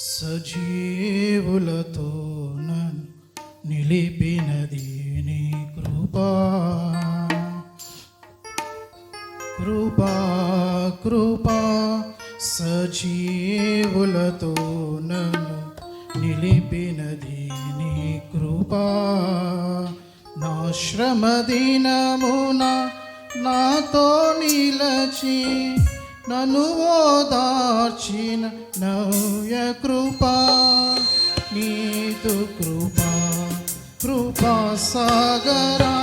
సజీవులతో నన్ను నిలిపినది నీ కృపా. కృపా కృపా సజీవులతో నన్ను నిలిపినది నీ కృపా. నా శ్రమ దినమున నాతో నిలచి నను ఓదార్చిన నవ్య కృపా నీతు కృపా కృపా సాగరా.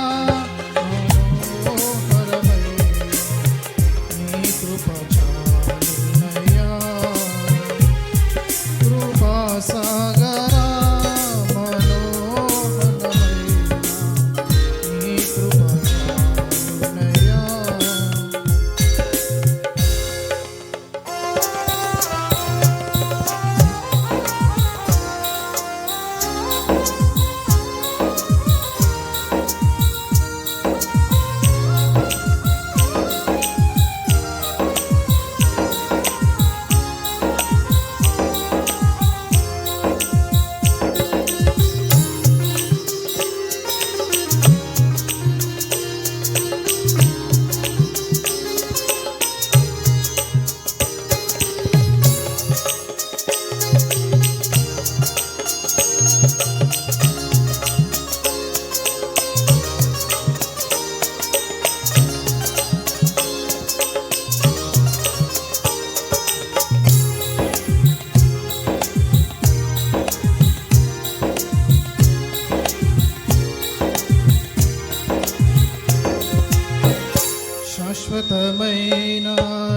శాశ్వతమైన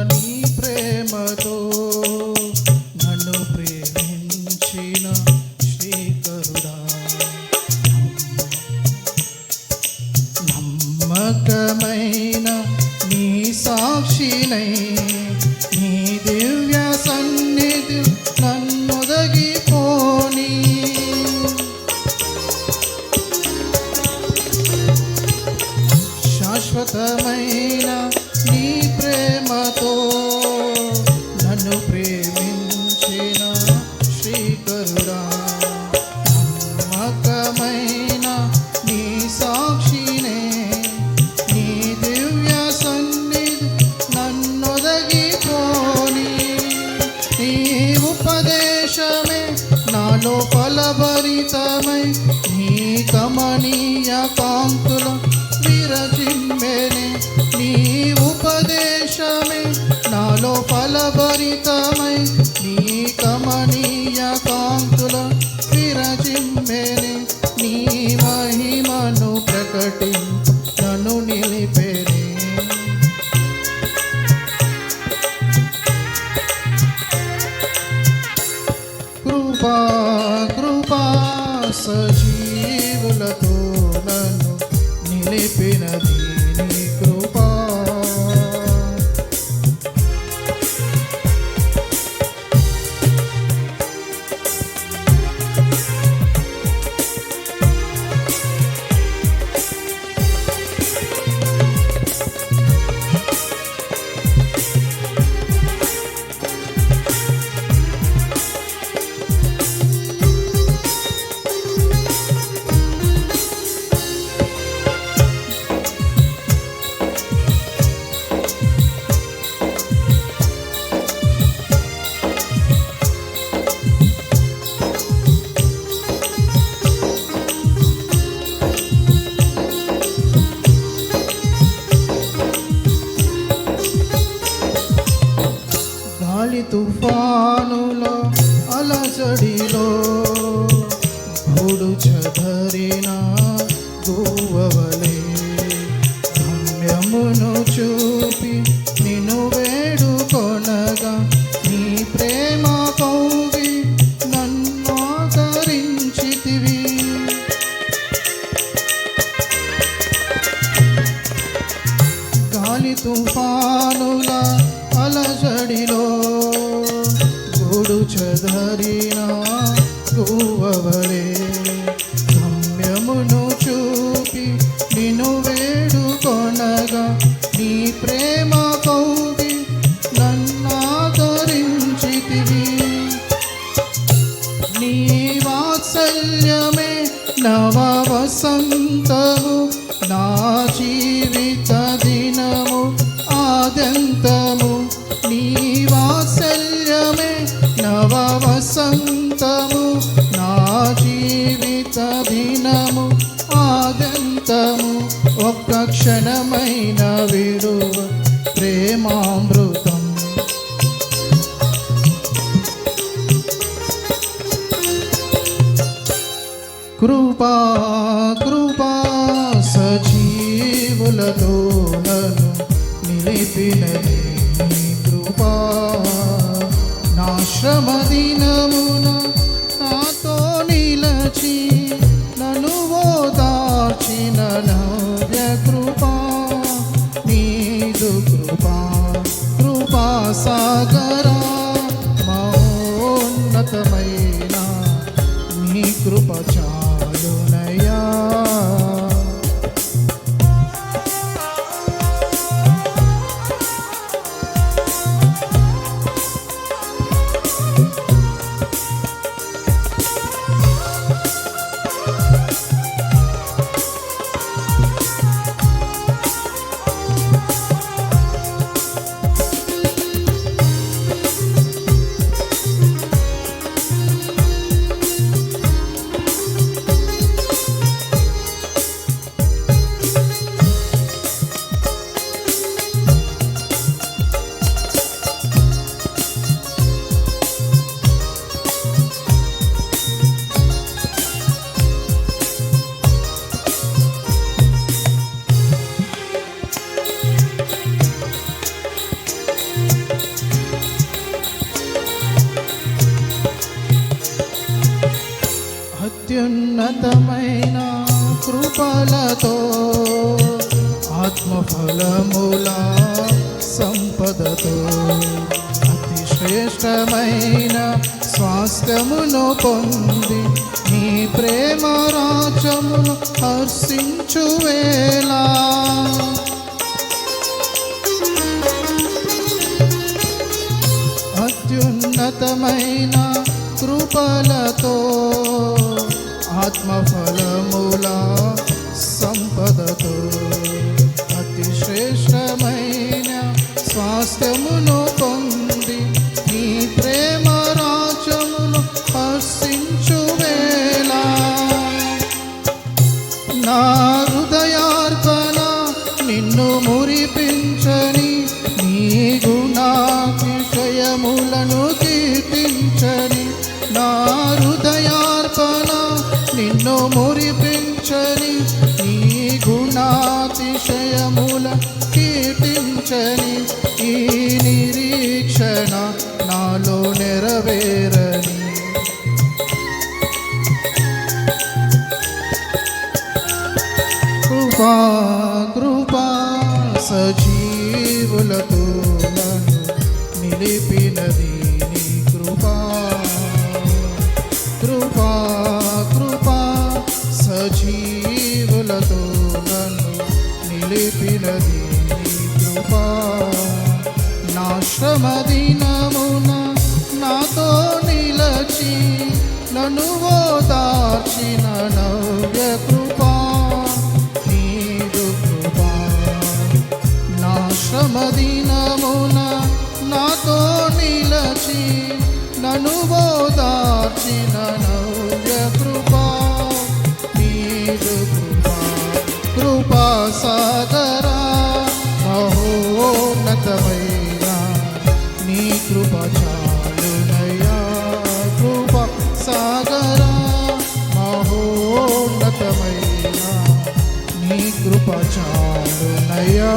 నీ ప్రేమతో ఫలభరితమై నీ కమనీయ కాంతుల విరజిమ్మెనే నీ ఉపదేశమే. నాలో ఫలభరితమై నీ కమనీయ కాంతుల విరజిమ్మెనే నీ మహిమను ప్రకటి నన్ను నిలిపి సజీవులతో తుఫానులో అలసడిలో గూడు చదరిన గోవలే గమ్యమును చూపి నిన్ను వేడుకొనగా నీ ప్రేమ కౌవి నన్ను ఆదరించితివి. గాలి తుఫానుల అలజడిలో గూడు చదరిన గోవలే గమ్యమును చూపి నిన్ను వేడుకొనగా నీ ప్రేమ కౌది నన్నాదరించితివి. నీ వాత్సల్యమే నవ వసంత ఆగంతము నా జీవిత దినము ఆగంతము ఒక్క క్షణమైన విడువ ప్రేమామృతం. కృపా కృపా సజీవులతో నను నిలిపినది కృపా. నాశ్రమదిన అత్యున్నతమైన కృపలతో ఆత్మఫలముల సంపదతో అతి శ్రేష్టమైన స్వాస్థ్యమును పొంది నీ ప్రేమ రాజమును హర్షించు అత్యున్నతమైన కృపలతో ఆత్మఫలముల సంపదతో అతి శ్రేష్టమైన స్వాస్థ్యమును నిన్ను మురిపించని నీ గుణాతిశయముల కీర్తించని ఈ నిరీక్షణ నాలో నెరవేరని. కృపా కృపా సజీవులతో నన్ను నిలిపినది నీ కృపా. నిలిపినది కృపా. నా శ్రమ దినమున నాతో నిలచి నన్ను ఓదార్చిన నవ్య కృపా. నీదు కృపా. నా శ్రమ దినమున నాతో నిలచి నన్ను ఓదార్చిన నవ్య కృపా. కృపా. కృపా కృప చాలునయ్యా